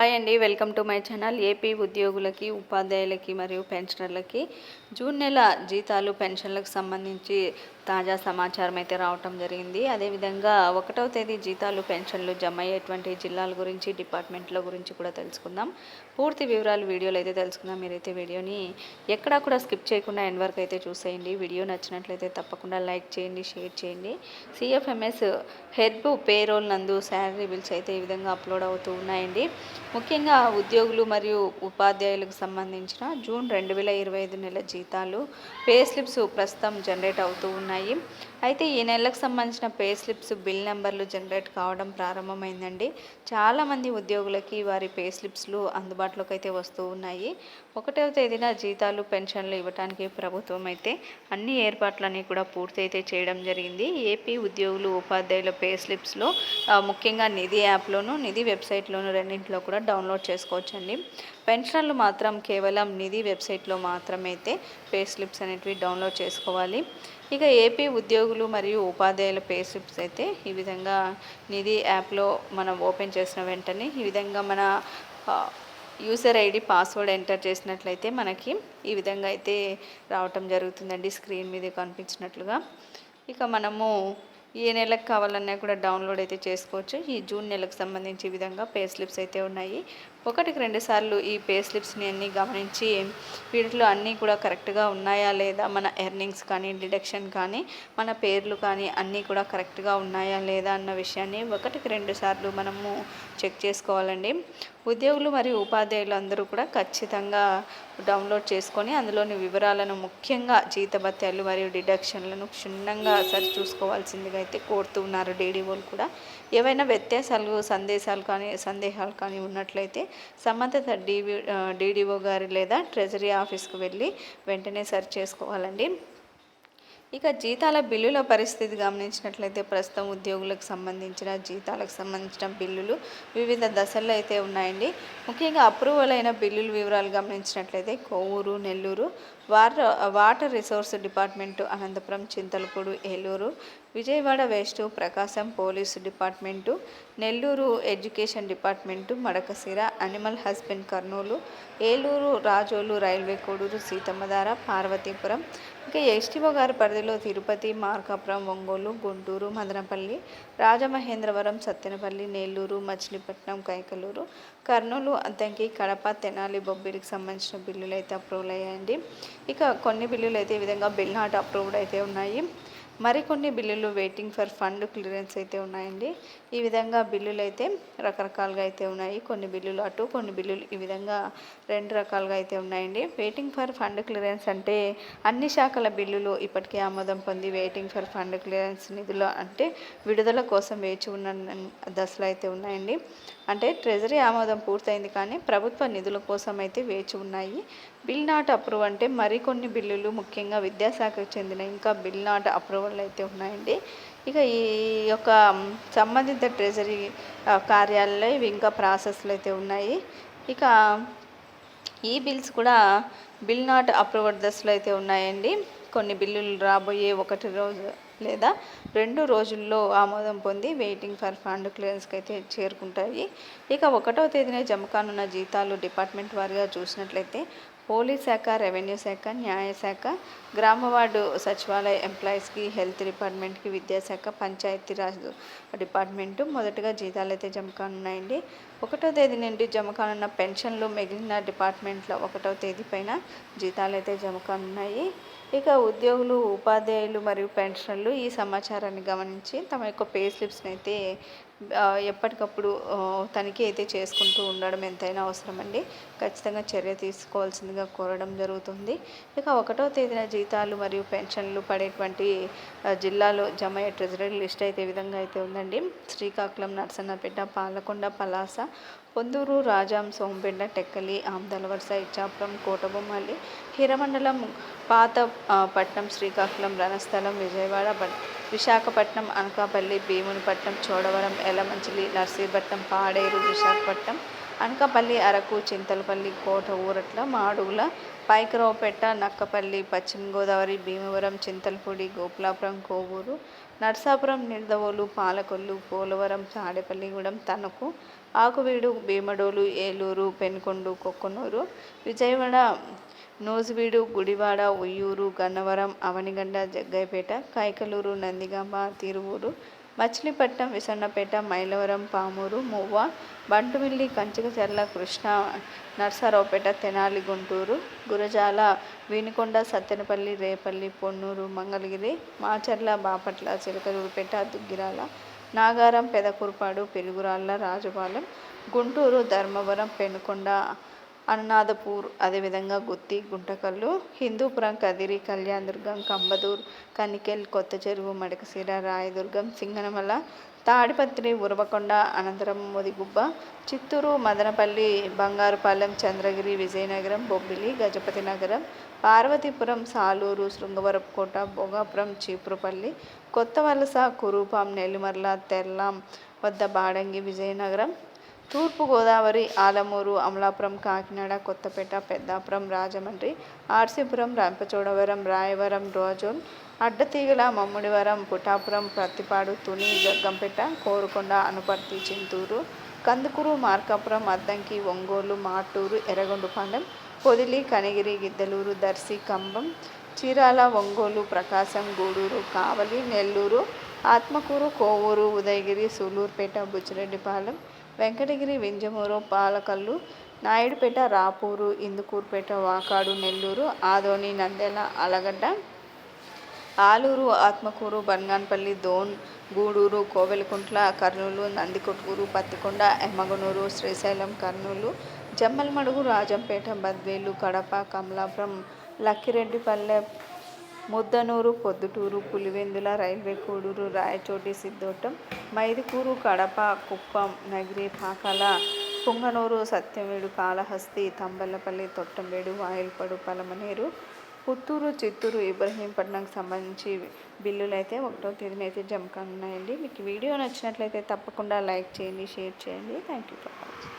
Hi అండి welcome to my channel. AP ఉద్యోగులకి ఉపాధ్యాయులకి మరియు పెన్షనర్లకి జూన్ నెల జీతాలు పెన్షన్లకు సంబంధించి తాజా సమాచారం అయితే రావటం జరిగింది. అదేవిధంగా ఒకటవ తేదీ జీతాలు పెన్షన్లు జమ అయ్యేటువంటి జిల్లాల గురించి డిపార్ట్మెంట్ల గురించి కూడా తెలుసుకుందాం. పూర్తి వివరాలు వీడియోలో అయితే తెలుసుకుందాం. మీరైతే వీడియోని ఎక్కడా కూడా స్కిప్ చేయకుండా ఎండ్ వరకు అయితే చూసేయండి. వీడియో నచ్చినట్లయితే తప్పకుండా లైక్ చేయండి షేర్ చేయండి. సిఎఫ్ఎంఎస్ హెడ్ పేరోల్ నందు శాలరీ బిల్స్ అయితే ఈ విధంగా అప్లోడ్ అవుతూ ఉన్నాయండి. ముఖ్యంగా ఉద్యోగులు మరియు ఉపాధ్యాయులకు సంబంధించిన జూన్ రెండు వేల ఇరవై ఐదు నెల జీతాలు పే స్లిప్స్ ప్రస్తుతం జనరేట్ అవుతూ ఉన్నాయి. అయితే ఈ నెలకు సంబంధించిన పే స్లిప్స్ బిల్ నెంబర్లు జనరేట్ కావడం ప్రారంభమైందండి. చాలామంది ఉద్యోగులకి వారి పే స్లిప్స్లు అందుబాటులోకి అయితే వస్తూ ఉన్నాయి. ఒకటవ తేదీన జీతాలు పెన్షన్లు ఇవ్వడానికి ప్రభుత్వం అయితే అన్ని ఏర్పాట్లన్నీ కూడా పూర్తి అయితే చేయడం జరిగింది. ఏపీ ఉద్యోగులు ఉపాధ్యాయుల పే స్లిప్స్లో ముఖ్యంగా నిధి యాప్లోను నిధి వెబ్సైట్లోను రెండింటిలో కూడా డౌన్లోడ్ చేసుకోవచ్చండి. పెన్షన్లు మాత్రం కేవలం నిధి వెబ్సైట్లో మాత్రమైతే పే స్లిప్స్ అనేటివి డౌన్లోడ్ చేసుకోవాలి. ఇక ఏపీ ఉద్యోగులు మరియు ఉపాధ్యాయుల పే స్లిప్స్ అయితే ఈ విధంగా నిధి యాప్లో మనం ఓపెన్ చేసిన వెంటనే ఈ విధంగా మన యూజర్ ఐడి పాస్వర్డ్ ఎంటర్ చేసినట్లయితే మనకి ఈ విధంగా అయితే రావటం జరుగుతుందండి స్క్రీన్ మీద కనిపించినట్లుగా. ఇక మనము ఏ నెలకు కావాలన్నా కూడా డౌన్లోడ్ అయితే చేసుకోవచ్చు. ఈ జూన్ నెలకు సంబంధించి విధంగా పే స్లిప్స్ అయితే ఉన్నాయి. ఒకటికి రెండు సార్లు ఈ పే స్లిప్స్ని అన్నీ గమనించి వీటిలో అన్నీ కూడా కరెక్ట్గా ఉన్నాయా లేదా మన ఎర్నింగ్స్ కానీ డిడక్షన్ కానీ మన పేర్లు కానీ అన్నీ కూడా కరెక్ట్గా ఉన్నాయా లేదా అన్న విషయాన్ని ఒకటికి రెండు సార్లు మనము చెక్ చేసుకోవాలండి. ఉద్యోగులు మరియు ఉపాధ్యాయులు అందరూ కూడా ఖచ్చితంగా డౌన్లోడ్ చేసుకొని అందులోని వివరాలను ముఖ్యంగా జీతభత్యాలు మరియు డిడక్షన్లను క్షుణ్ణంగా సరి చూసుకోవాల్సిందిగా అయితే కోరుతూ ఉన్నారు డీడీఓలు కూడా. ఏవైనా వ్యత్యాసాలు సందేశాలు కానీ సందేహాలు కానీ ఉన్నట్లయితే సంబంధిత డీవీ డీడీఓ గారి లేదా ట్రెజరీ ఆఫీస్కి వెళ్ళి వెంటనే సర్చ్ చేసుకోవాలండి. ఇక జీతాల బిల్లుల పరిస్థితి గమనించినట్లయితే ప్రస్తుతం ఉద్యోగులకు సంబంధించిన జీతాలకు సంబంధించిన బిల్లులు వివిధ దశల్లో అయితే ఉన్నాయండి. ముఖ్యంగా అప్రూవల్ అయిన బిల్లుల వివరాలు గమనించినట్లయితే Kovvur Nellore water water resource department Anantapur Chintalapudu Eluru Vijayawada west Prakasam police department Nellore education department Madakasira animal husband Kurnool Eluru Razole railway Koduru Seethammadhara Parvathipuram. ఇంకా ఎస్టీఓ గారి పరిధిలో తిరుపతి మార్కాపురం ఒంగోలు గుంటూరు మదనపల్లి రాజమహేంద్రవరం సత్తెనపల్లి నెల్లూరు మచిలీపట్నం కైకలూరు కర్నూలు అద్దంకి కడప తెనాలి బొబ్బిలికి సంబంధించిన బిల్లులు అయితే అప్రూవల్ అయ్యాయండి ఇక కొన్ని బిల్లులు అయితే ఈ విధంగా బిల్ నాట్ అప్రూవ్డ్ అయితే ఉన్నాయి. మరికొన్ని బిల్లులు వెయిటింగ్ ఫర్ ఫండ్ క్లియరెన్స్ అయితే ఉన్నాయండి. ఈ విధంగా బిల్లులు అయితే రకరకాలుగా అయితే ఉన్నాయి. కొన్ని బిల్లులు అటు కొన్ని బిల్లులు ఈ విధంగా రెండు రకాలుగా అయితే ఉన్నాయండి. వెయిటింగ్ ఫర్ ఫండ్ క్లియరెన్స్ అంటే అన్ని శాఖల బిల్లులు ఇప్పటికే ఆమోదం పొంది వెయిటింగ్ ఫర్ ఫండ్ క్లియరెన్స్ నిధులు అంటే విడుదల కోసం వేచి ఉన్న దశలు అయితే ఉన్నాయండి. అంటే ట్రెజరీ ఆమోదం పూర్తయింది కానీ ప్రభుత్వ నిధుల కోసం అయితే వేచి ఉన్నాయి. బిల్ నాట్ అప్రూవ్ అంటే మరికొన్ని బిల్లులు ముఖ్యంగా విద్యాశాఖకు చెందిన ఇంకా బిల్ నాట్ అప్రూవల్ అయితే ఉన్నాయండి. ఇక ఈ యొక్క సంబంధిత ట్రెజరీ కార్యాలయంలో ఇవి ఇంకా ప్రాసెస్లు అయితే ఉన్నాయి. ఇక ఈ బిల్స్ కూడా బిల్ నాట్ అప్రూవల్ దశలో అయితే ఉన్నాయండి. కొన్ని బిల్లులు రాబోయే ఒకటి రోజు లేదా రెండు రోజుల్లో ఆమోదం పొంది వెయిటింగ్ ఫర్ ఫండ్ క్లియరెన్స్కి అయితే చేరుకుంటాయి. ఇక ఒకటో తేదీన జమ కానున్న జీతాలు డిపార్ట్మెంట్ వారిగా చూసినట్లయితే పోలీస్ శాఖ రెవెన్యూ శాఖ న్యాయశాఖ గ్రామ వార్డు సచివాలయ ఎంప్లాయీస్కి హెల్త్ డిపార్ట్మెంట్కి విద్యాశాఖ పంచాయతీరాజ్ డిపార్ట్మెంటు మొదటగా జీతాలు అయితే జమ కానున్నాయండి. ఒకటో తేదీ నుండి జమ కానున్న పెన్షన్లు మిగిలిన డిపార్ట్మెంట్లో ఒకటో తేదీ పైన జీతాలు అయితే జమ కానున్నాయి. ఇక ఉద్యోగులు ఉపాధ్యాయులు మరియు పెన్షన్లు ఈ సమాచారాన్ని గమనించి తమ యొక్క పే స్లిప్స్ని అయితే ఎప్పటికప్పుడు తనిఖీ అయితే చేసుకుంటూ ఉండడం ఎంతైనా అవసరం అండి ఖచ్చితంగా చర్య తీసుకోవాల్సిందిగా కోరడం జరుగుతుంది. ఇక ఒకటో తేదీన జీతాలు మరియు పెన్షన్లు పడేటువంటి జిల్లాలో జమ అయ్యే ట్రెజరీ లిస్ట్ అయితే విధంగా అయితే ఉందండి. శ్రీకాకుళం నర్సన్నపేట పాలకొండ పలాస పొందూరు రాజాం సోంపేట టెక్కలి ఆమ్దలవలస ఇచ్చాపురం కోటబొమ్మలి హీరమండలం పాత పట్నం శ్రీకాకుళం రణస్థలం విజయవాడ విశాఖపట్నం అనకాపల్లి భీమునిపట్నం చోడవరం ఎలమంచిలి నర్సీపట్నం పాడేరు విశాఖపట్నం అనకాపల్లి అరకు చింతలపల్లి కోట ఊరట్ల మాడుగుల పైకరావుపేట నక్కపల్లి పశ్చిమ గోదావరి భీమవరం చింతలపూడి గోపులాపురం కోవూరు నర్సాపురం నిడదవోలు పాలకొల్లు పోలవరం తాడేపల్లిగూడెం తణుకు ఆకువీడు భీమడోలు ఏలూరు పెనుకొండు కొక్కనూరు విజయవాడ నూజివీడు గుడివాడ ఉయ్యూరు గన్నవరం అవనిగండ జగ్గైపేట కైకలూరు నందిగామ తిరువూరు మచిలీపట్నం విసన్నపేట మైలవరం పామూరు మువ్వ బంటుమిల్లి కంచికచర్ల కృష్ణ నర్సారావుపేట తెనాలి గుంటూరు గురజాల వీనికొండ సత్తెనపల్లి రేపల్లి పొన్నూరు మంగళగిరి మాచర్ల బాపట్ల చిలకలూరుపేట దుగ్గిరాల నాగారం పెదకుర్పాడు పెరుగురాళ్ళ రాజపాలెం గుంటూరు ధర్మవరం పెనుకొండ అనునాథపూర్ అదేవిధంగా గుత్తి గుంటకల్లు హిందూపురం కదిరి కళ్యాణదుర్గం కంబదూర్ కనికెల్ కొత్త చెరువు మడకశిర రాయదుర్గం సింగనమల తాడిపత్రి ఉరవకొండ అనంతరం ముదిగుబ్బ చిత్తూరు మదనపల్లి బంగారుపాలెం చంద్రగిరి విజయనగరం బొబ్బిలి గజపతి నగరం పార్వతీపురం సాలూరు శృంగవరపుకోట భోగాపురం చీపురుపల్లి కొత్త వలస కురూపాం నెల్లిమర్ల తెర్లాం వద్ద బాడంగి విజయనగరం తూర్పుగోదావరి ఆలమూరు అమలాపురం కాకినాడ కొత్తపేట పెద్దాపురం రాజమండ్రి ఆర్సీపురం రంపచోడవరం రాయవరం రోజోన్ అడ్డతీగల మమ్ముడివరం పుటాపురం ప్రత్తిపాడు తుని జగ్గంపేట కోరుకొండ అనుపర్తి చింతూరు కందుకూరు మార్కాపురం అద్దంకి ఒంగోలు మాటూరు ఎర్రగొండపాలెం పొదిలి కనిగిరి గిద్దలూరు దర్శి కంబం చీరాల ఒంగోలు ప్రకాశం గూడూరు కావలి నెల్లూరు ఆత్మకూరు కోవూరు ఉదయగిరి సూలూరుపేట బుచ్చిరెడ్డిపాలెం వెంకటగిరి వింజమూరు పాలకల్లు నాయుడుపేట రాపూరు ఇందుకూరుపేట వాకాడు నెల్లూరు ఆదోని నందెల అలగడ్డ ఆలూరు ఆత్మకూరు బన్గాన్పల్లి దోన్ గూడూరు కోవెలకుంట్ల కర్నూలు నందికొట్కూరు పత్తికొండ ఎమ్మగనూరు శ్రీశైలం కర్నూలు జమ్మలమడుగు రాజంపేట బద్వేలు కడప కమలాపురం లక్కిరెడ్డిపల్లె ముద్దనూరు పొద్దుటూరు పులివెందుల రైల్వే కూడూరు రాయచోటి సిద్ధోటం మైదుకూరు కడప కుప్పం నగిరి పాకాల పుంగనూరు సత్యమేడు కాళహస్తి తంబలపల్లి తొట్టంబేడు వాయిల్పడు పలమనేరు పుత్తూరు చిత్తూరు ఇబ్రహీంపట్నంకి సంబంధించి బిల్లులు అయితే ఒకటో తేదీన అయితే జమ కానున్నాయండి. మీకు వీడియో నచ్చినట్లయితే తప్పకుండా లైక్ చేయండి షేర్ చేయండి. Thank you for watching